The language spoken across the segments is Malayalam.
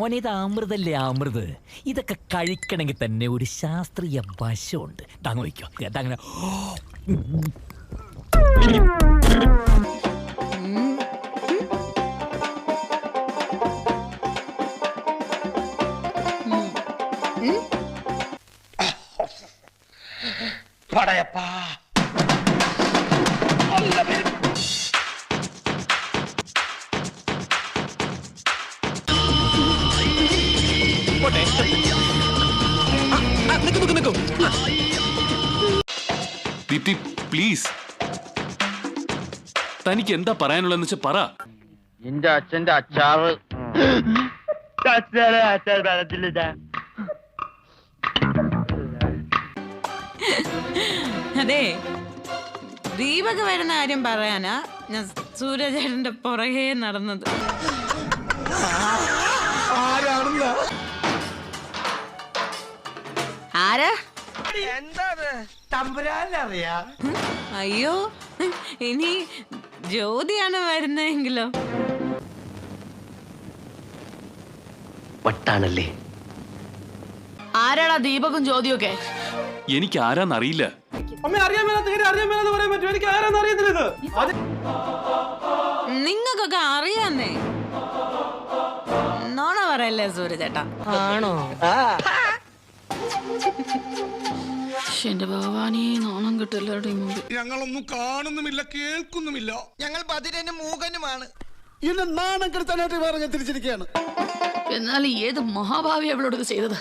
മോനെ ഇത് അമൃതല്ലേ അമൃത്? ഇതൊക്കെ കഴിക്കണമെങ്കിൽ തന്നെ ഒരു ശാസ്ത്രീയ വശമുണ്ട്. താങ്ങ് വയ്ക്കോ. അതങ്ങനെ പടയപ്പാ. ദീപ്തി പ്ലീസ്. തനിക്ക് എന്താ പറയാനുള്ളതെന്ന് വെച്ചാൽ പറ. നിന്റെ അച്ഛന്റെ അച്ചാറ്. അതെ ദീപക് വരുന്ന കാര്യം പറയാനാ ഞാൻ സൂര്യചേട്ടന്റെ പുറകെ നടന്നത്. അയ്യോ ഇനി ജ്യോതിയാണ് വരുന്നതെങ്കിലോ? വട്ടാണല്ലേ? ആരാടാ ദീപകും ജ്യോതിയൊക്കെ? എനിക്ക് ആരാന്നറിയില്ല. നിങ്ങൾക്കൊക്കെ അറിയാന്നേ. നോണ പറയല്ലേ സൂര്യചേട്ടാ ശ്ശെ, എന്റെ ഭഗവാനേ നാണം കിട്ടില്ലടി ഞങ്ങളൊന്നും കാണുന്നുമില്ല കേൾക്കുന്നുമില്ല. ഞങ്ങൾ ബധിരനും മൂകനുമാണ്. എന്നെ നാണം കെടുത്താനായിട്ട് പറഞ്ഞ തിരിച്ചിരിക്കുകയാണ്. എന്നാൽ ഏത് മഹാഭാവി അവളോട് ഇത് ചെയ്തത്?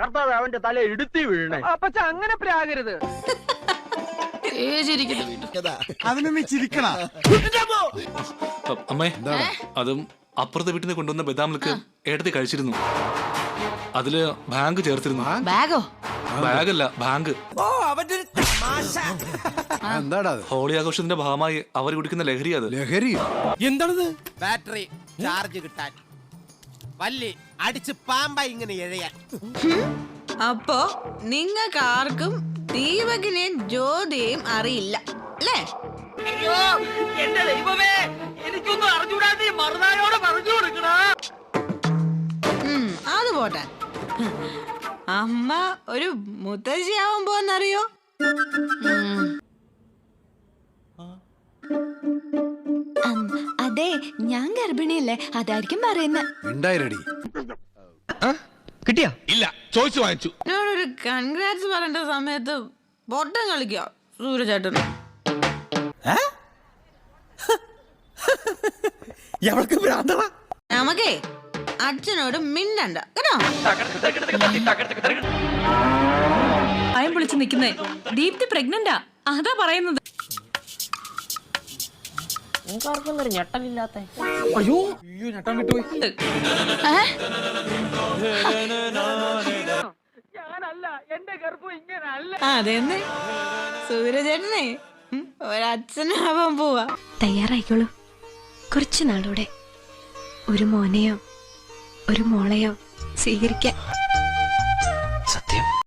കർത്താവ് അവന്റെ തല ഇടുത്തി വീഴണേ അപ്പച്ച അങ്ങനെ പ്രാകരുത്. അമ്മേ അതും അപ്പുറത്തെ വീട്ടിൽ നിന്ന് കൊണ്ടുവന്ന ബദാമിലേക്ക് ഏട്ടത്തി കഴിച്ചിരുന്നു. അതിൽ ബാങ്ക് ചേർത്തിരുന്നു. ബാഗോ? ബാഗല്ല ബാങ്ക്. ഓ എന്താടാ ഹോളി ആഘോഷത്തിന്റെ ഭാഗമായി അവർ കുടിക്കുന്ന ലഹരി അത്. ലഹരി? എന്താണത്? ബാറ്ററി ചാർജ് കിട്ടാൻ. വല്ലി അടിച്ച് പാമ്പായി ഇങ്ങനെ എഴയാൻ. അപ്പോ നിങ്ങൾക്ക് ആർക്കും ദീപകിനെയും ജ്യോതിയെയും അറിയില്ല അല്ലേ? എന്റെ ദൈവമേ എനിക്കൊന്നും അറിഞ്ഞൂടാ നീ മറുനായോട് പറഞ്ഞു കൊടുക്കണ. ഉം, അത് പോട്ടെ. അമ്മ ഒരു മുത്തശ്ശിയാവാൻ പോന്നറിയോ അതെ ഞാൻ ഗർഭിണിയല്ലേ അതായിരിക്കും പറയുന്നത് ഉണ്ടായിരടി കിട്ടിയാ ഇല്ല ചോദിച്ചു വാങ്ങിച്ചു ഞാനൊരു കൺഗ്രാറ്റ്സ് പറയേണ്ട സമയത്ത് ബോട്ടം കളിക്കോ സൂര്യചേട്ടൻ നമുക്കേ അച്ഛനോട് മിണ്ടണ്ട കേട്ടോ? ഭയം വിളിച്ച് നിൽക്കുന്നേ. ദീപ്തി പ്രഗ്നന്റാ അതാ പറയുന്നത്. അതെന്നെ. സൂര്യചേട്ടനെ ഉം, ഒരച്ഛനാവാൻ പോവാ. തയ്യാറായിക്കോളൂ. കുറച്ചു നാളൂടെ. ഒരു മോനെയോ? ഒരു മോളെയോ സ്വീകരിക്കാൻ.